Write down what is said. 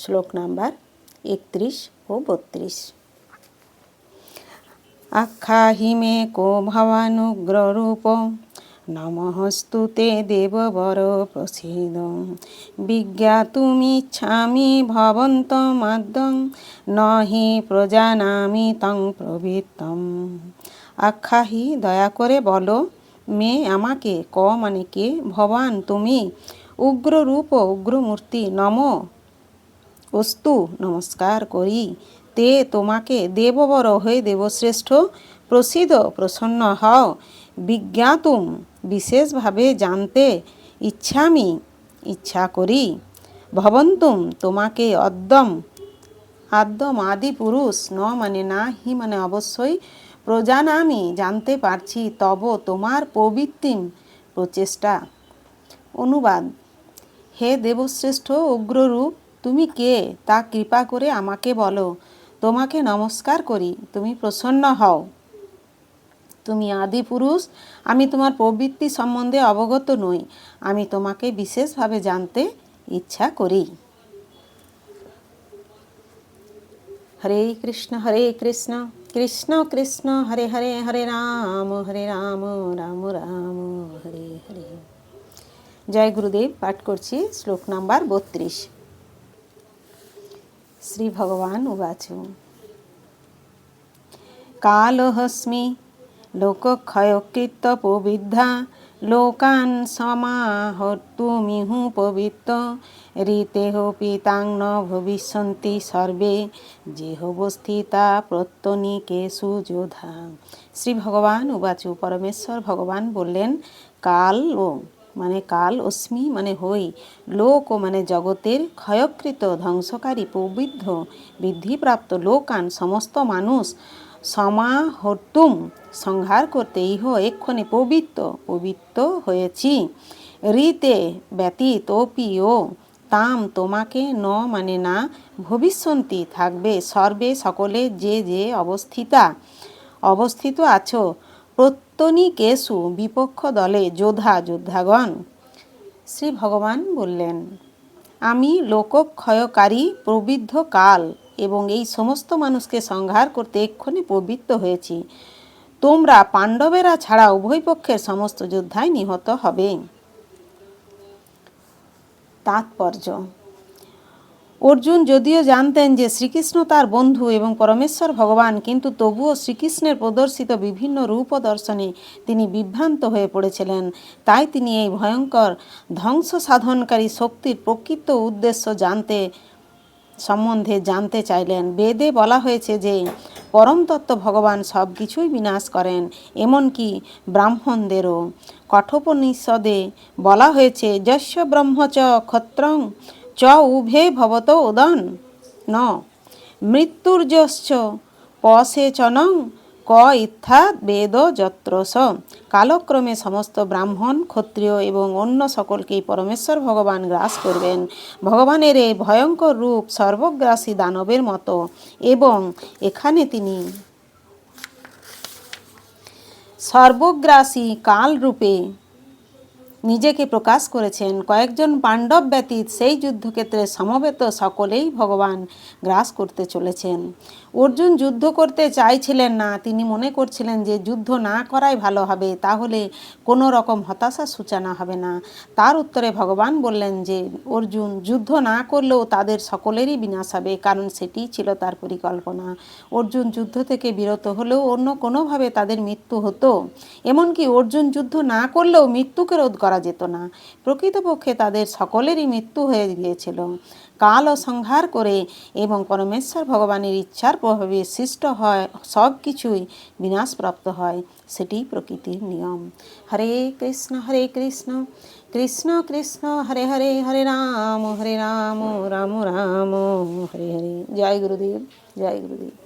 শ্লোক নাম্বার একত্রিশ ও বত্রিশ। আখ্যাহি মে কো ভবানুগ্ররূপ নমস্তু তে দেববর প্রসিদ বিজ্ঞাতুমিচ্ছামি ভবন্তমাদ্যং ন হি প্রজানামি তং প্রবৃত্তম। আখ্যাহি, দয়া করে বলো, মে আমাকে ক মানে কে? ভবান, তুমি উগ্র রূপ উগ্রমূর্তি, নম। অস্তু নমস্কার করি। তে তোমাকে দেববর হয়ে দেবশ্রেষ্ঠ, প্রসিদ্ধ, প্রসন্ন হও। বিজ্ঞাতুম, বিশেষভাবে জানতে ইচ্ছামি, ইচ্ছা করি। ভবন্তুম, তোমাকে অদ্যম আদ্যম আদি পুরুষ, ন মানে না, হি মানে অবশ্যই প্রজানামি, জানতে পারছি তব তোমার প্রবৃত্তিম প্রচেষ্টা। অনুবাদ, হে দেবশ্রেষ্ঠ উগ্ররূপ তুমি কে? তা কৃপা করে আমাকে বলো। তোমাকে নমস্কার করি। তুমি প্রসন্ন হও। তুমি আদি পুরুষ। আমি তোমার প্রবৃত্তি সম্বন্ধে অবগত নই। আমি তোমাকে বিশেষভাবে জানতে ইচ্ছা করি। হরে কৃষ্ণ হরে কৃষ্ণ। কৃষ্ণ কৃষ্ণ। হরে হরে হরে রাম। হরে রাম রাম রাম। হরে হরে। জয় গুরুদেব। পাঠ করছি শ্লোক নাম্বার বত্রিশ। শ্রী ভগবান উবাচ কালহস্মি লোকক্ষয়কৃত প্রবিদ্ধা লোকান সমাহর্তুমিহু পবিত্র ঋতেহ পিতাং ন ভবিষ্যন্তি সর্বে যেহবস্থিতা প্রত্যনিকেশু যোধা শ্রী ভগবান উবাচু পরমেশ্বর ভগবান বললেন, কাল ও মানে কাল অস্মি মানে হই লোক মানে জগতের ক্ষয়কৃত ধ্বংসকারী প্রবৃদ্ধ বৃদ্ধিপ্রাপ্ত লোকান সমস্ত মানুষ সমাহর্তুম সংহার করতে ইহ এক্ষণে পবিত্র পবিত্র হয়েছি। ঋতে ব্যতীত ও তাম তোমাকে ন মানে না, ভবিষ্যন্তি থাকবে সর্বে সকলে যে যে অবস্থিতা, অবস্থিত আছো প্রত্যনিকেশু বিপক্ষ দলে যোধা যোদ্ধাগণ। শ্রী ভগবান বললেন, আমি লোকক্ষয়কারী প্রবৃদ্ধ কাল এবং এই সমস্ত মানুষকে সংহার করতে এক্ষুনি প্রবৃত্ত হয়েছি। তোমরা পাণ্ডবেরা ছাড়া উভয় পক্ষের সমস্ত যোদ্ধায় নিহত হবে। তাৎপর্য। অর্জুন যদিও জানতেন যে শ্রীকৃষ্ণ তার বন্ধু এবং পরমেশ্বর ভগবান, কিন্তু তবুও শ্রীকৃষ্ণের প্রদর্শিত বিভিন্ন রূপ দর্শনে তিনি বিভ্রান্ত হয়ে পড়েছিলেন। তাই তিনি এই ভয়ঙ্কর ধ্বংস সাধনকারী শক্তির প্রকৃত উদ্দেশ্য জানতে সম্বন্ধে জানতে চাইলেন। বেদে বলা হয়েছে যে পরম তত্ত্ব ভগবান সব কিছুই বিনাশ করেন, এমনকি ব্রাহ্মণদেরও। কঠোপনিষদে বলা হয়েছে, যস্য ব্রহ্মচ ক্ষত্রং চ উভে ভবত উদন। ন। মৃত্যুর্যশ্চ পসেচনং ক ইত্যাদ বেদ যত্রস। কালক্রমে সমস্ত ব্রাহ্মণ, ক্ষত্রিয় এবং অন্য সকলকেই পরমেশ্বর ভগবান গ্রাস করবেন। ভগবানের এই ভয়ঙ্কর রূপ সর্বগ্রাসী দানবের মতো এবং এখানে তিনি সর্বগ্রাসী কাল রূপে নিজেকে প্রকাশ করেছেন কয়েকজন পাণ্ডব ব্যতীত সেই যুদ্ধক্ষেত্রে সমবেত সকলেই ভগবান গ্রাস করতে চলেছেন। অর্জুন যুদ্ধ করতে চাইছিলেন না, তিনি মনে করছিলেন যে যুদ্ধ না করাই ভালো হবে, তাহলে কোনো রকম হতাশার সূচনা হবে না। তার উত্তরে ভগবান বললেন যে, অর্জুন, যুদ্ধ না করলেও তাদের সকলেরই বিনাশ হবে, কারণ সেটিই ছিল তার পরিকল্পনা। অর্জুন যুদ্ধ থেকে বিরত হলেও অন্য কোনোভাবে তাদের মৃত্যু হতো। এমনকি অর্জুন যুদ্ধ না করলেও মৃত্যুকে রোধ করা যেত না। প্রকৃতপক্ষে তাদের সকলেরই মৃত্যু হয়ে গিয়েছিল। কাল সংহার করে এবং পরমেশ্বর ভগবানের ইচ্ছার প্রভাবে সৃষ্ট হয়, সব কিছুই বিনাশপ্রাপ্ত হয়। সেটি প্রকৃতির নিয়ম। হরে কৃষ্ণ হরে কৃষ্ণ কৃষ্ণ কৃষ্ণ, হরে হরে হরে রাম হরে রাম রাম রাম, হরে হরে। জয় গুরুদেব জয় গুরুদেব।